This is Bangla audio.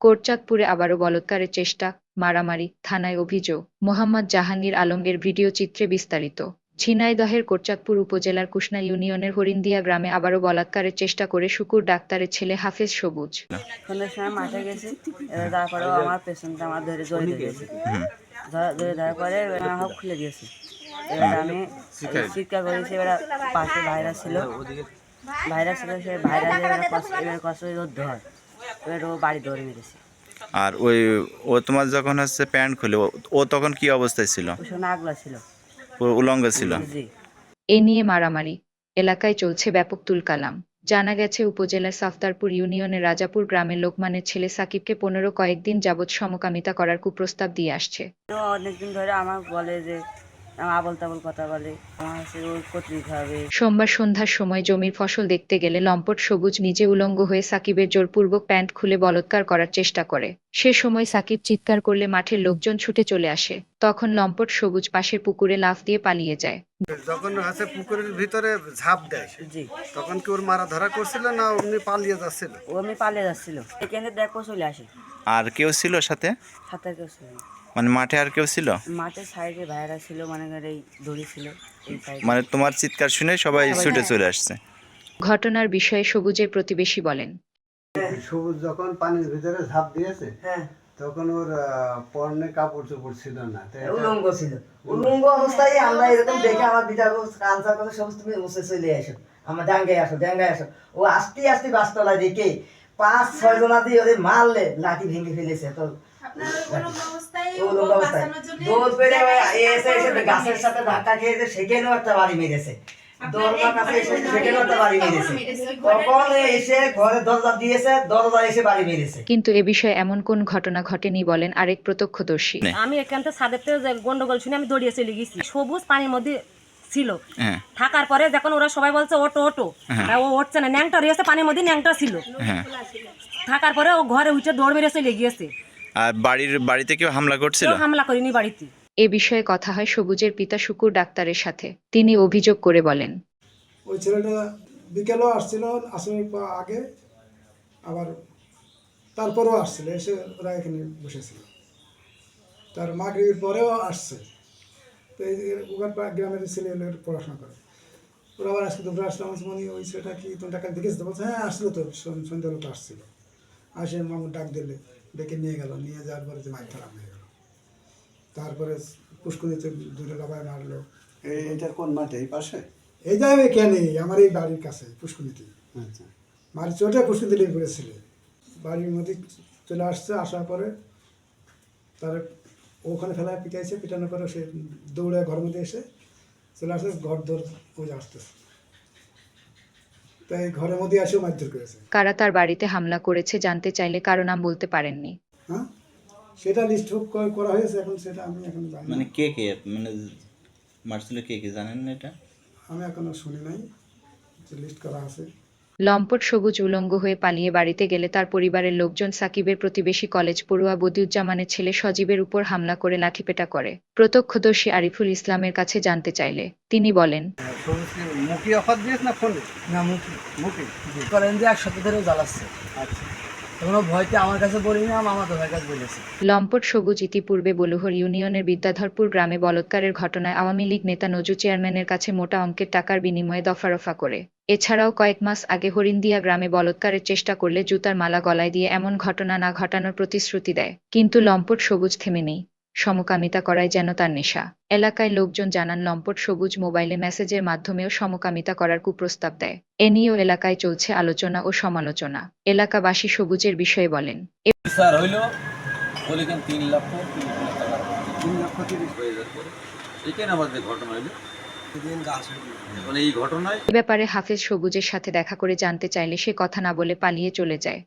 কোটচাঁদপুরে আবারও বলৎকারের চেষ্টা, মারামারি, থানায় অভিযোগ। মোহাম্মদ জাহাঙ্গীর আলমের ভিডিও চিত্রে বিস্তারিত। ঝিনাইদহের কোটচাঁদপুর উপজেলার কুষ্ণা ইউনিয়নের হরিন্দিয়া গ্রামে আবারও বলাৎকারের চেষ্টা করে শুকুর ডাক্তারের ছেলে হাফেজ সবুজ। ভাইরাস ছিল। সে ভাইরাস কষ্ট হয়। এবার ও বাড়ি দৌড়ে মেরেছে আর ওই ও তোমার যখন হচ্ছে প্যান্ট খুলে ও- তখন কি অবস্থায় ছিল? ওর সঙ্গে আগলা ছিল। পুরো উলঙ্গ ছিল? জি। এ নিয়ে মারামারি। এলাকায় চলছে ব্যাপক তুলকালাম জানা গেছে উপজেলার সাফতারপুর ইউনিয়নের রাজাপুর গ্রামের লোকমানের ছেলে সাকিবকে পনেরো কয়েকদিন যাবৎ সমকামিতা করার কুপ্রস্তাব দিয়ে আসছে। তো অনেকদিন ধরে আমার বলে যে আবল তাবল কথা বলে আমার হচ্ছে ওই করতে হবে সোমবার সন্ধ্যার সময় জমির ফসল দেখতে গেলে লম্পট সবুজ নিজে উলঙ্গ হয়ে সাকিবের জোরপূর্বক প্যান্ট খুলে বলৎকার করার চেষ্টা করে। সে সময় সাকিব চিৎকার করলে মাঠের লোকজন ছুটে চলে আসে। তখন লম্পট সবুজ পাশের পুকুরে লাফ দিয়ে পালিয়ে যায়। যখন হচ্ছে পুকুরের ভিতরে ঝাঁপ দেয় জি। তখন কি ওর মারা ধরা করছিল না অমনি পালিয়ে যাচ্ছিল? ও আমি পালিয়ে যাচ্ছিল। এখানে দেখো চলে আসে। আর কেউ ছিল সাথে? সাঁতার কেউ ছিল না। মানে মাঠে আর কেউ ছিল? মাঠের সাইডে ভাইরা ছিল মানে এই দড়ি ছিল মানে তোমার চিৎকার শুনে সবাই ছুটে চলে আসছে। ঘটনার বিষয়ে সবুজের প্রতিবেশী বলেন। সবুজ যখন পানির ভিতরে ঝাঁপ দিয়েছে হ্যাঁ। তখন ওর পরনে কাপড় চোপড় ছিল না তো উলঙ্গ ছিল। উলঙ্গ। অবস্থায় আমরা এরকম দেখে আমার বিচার আনসার করে সমস্ত তুমি মুছে চলে আসো আমার ডাঙ্গায় আসো ডাঙ্গায় আসো। ও আস্তে আস্তে বাসতলায় দেখে পাঁচ ছয় জনা দিয়ে ওদের মারলে লাঠি ভেঙে ফেলেছে তো দৌড় পেরে এসে এসে গাছের সাথে ধাক্কা খেয়েছে সেখানেও একটা বাড়ি মেরেছে। দরজার কাছে এসে সেখানেও একটা বাড়ি মেরেছে। তখন এসে ঘরে দরজা দিয়েছে দরজা এসে বাড়ি মেরেছে। কিন্তু এ বিষয়ে এমন কোন ঘটনা ঘটেনি বলেন আরেক প্রত্যক্ষদর্শী। আমি এখান থেকে ছাদের থেকে গন্ডগোল শুনে আমি দৌড়িয়ে চলে গেছি। সবুজ পানির মধ্যে ছিল। হ্যাঁ। থাকার পরে যখন ওরা সবাই বলছে ওটো ওটো। তা ও উঠছে না। ন্যাংটা রয়েছে পানির মধ্যে ন্যাংটা ছিল। হ্যাঁ। থাকার পরে ও ঘরে উঠে দৌড় মেরে চলে গিয়েছে। আর বাড়ির বাড়িতে কেউ হামলা করছিল? কেউ হামলা করিনি বাড়িতে। এ বিষয়ে কথা হয় সবুজের পিতা শুকুর ডাক্তারের সাথে। তিনি অভিযোগ করে বলেন। ওই ছেলেটা বিকেলেও আসছিল আসলে আগে আবার তারপরেও আসছিল এসে ওরা এখানে বসেছিল। তার মাগরিবের পরেও আসছে। তো এই যে ওখান গ্রামের ছেলে পড়াশোনা করে। ওরা আবার আজকে দুপুরে আসলাম বলছি, ওই ছেলেটা কি তোমরা টাকা দেখেছ তো বলছে? হ্যাঁ আসছিল তো সন- সন্ধ্যা আসছিল। আসে মামু ডাক দিলে। ডেকে নিয়ে গেল নিয়ে যাওয়ার পরে যে মাছ খারাপ হয়ে গেল। তারপরে পুষ্করিতে দূরে লাভায় মারলো। এই এটার কোন মাঠে? এই পাশে? এই যাবে কেন আমার এই বাড়ির কাছে পুষ্কুনিতে আচ্ছা। মারি চোটে পুষ্কুনিতে লেগে পড়েছিল। বাড়ির মধ্যে চলে আসছে আসার পরে তার ওখানে ফেলায় পিটাইছে পিটানোর পরে সে দৌড়ে ঘরের মধ্যে এসে চলে আসছে ঘর দৌড় ওই আসতেছে। তাই ঘরের মধ্যে এসেও মারধর করেছে। কারা তার বাড়িতে হামলা করেছে জানতে চাইলে কারও নাম বলতে পারেননি। হ্যাঁ? সেটা লিস্ট করা হয়েছে এখন সেটা আমি এখন জানি না। মানে কে কে? মানে মারছিল কে কে? জানেন না এটা? আমি এখনও শুনি নাই যে লিস্ট করা আছে। লম্পট সবুজ উলঙ্গ হয়ে পালিয়ে বাড়িতে গেলে তার পরিবারের লোকজন সাকিবের প্রতিবেশী কলেজ পড়ুয়া বদিউজ্জামানের ছেলে সজীবের উপর হামলা করে লাঠিপেটা করে। প্রত্যক্ষদর্শী আরিফুল ইসলামের কাছে জানতে চাইলে তিনি বলেন সবুজ অফার দিয়েছ না ফোনে? না মুখি। মুখী? করেন যে এক সপ্তাহ ধরেও জ্বালাচ্ছে। আচ্ছা। তখন ও ভয়তে আমার কাছে বলিনি আমার মামা তোমার কাছে বলেছে। লম্পট সবুজ ইতিপূর্বে বলুহর ইউনিয়নের বিদ্যাধরপুর গ্রামে বলৎকারের ঘটনায় আওয়ামী লীগ নেতা নজু চেয়ারম্যানের কাছে মোটা অঙ্কের টাকার বিনিময়ে দফারফা করে। এছাড়াও কয়েক মাস আগে হরিন্দিয়া গ্রামে বলৎকারের চেষ্টা করলে জুতার মালা গলায় দিয়ে এমন ঘটনা না ঘটানোর প্রতিশ্রুতি দেয়। কিন্তু লম্পট সবুজ থেমে নেই। সমকামিতা করাই যেন তার নেশা। এলাকায় লোকজন জানান লম্পট সবুজ মোবাইলে মেসেজের মাধ্যমেও সমকামিতা করার কুপ্রস্তাব দেয়। এ নিয়েও এলাকায় চলছে আলোচনা ও সমালোচনা। এলাকাবাসী সবুজের বিষয়ে বলেন এ ব্যাপারে হাফেজ সবুজের সাথে দেখা করে জানতে চাইলে সে কথা না বলে পালিয়ে চলে যায়।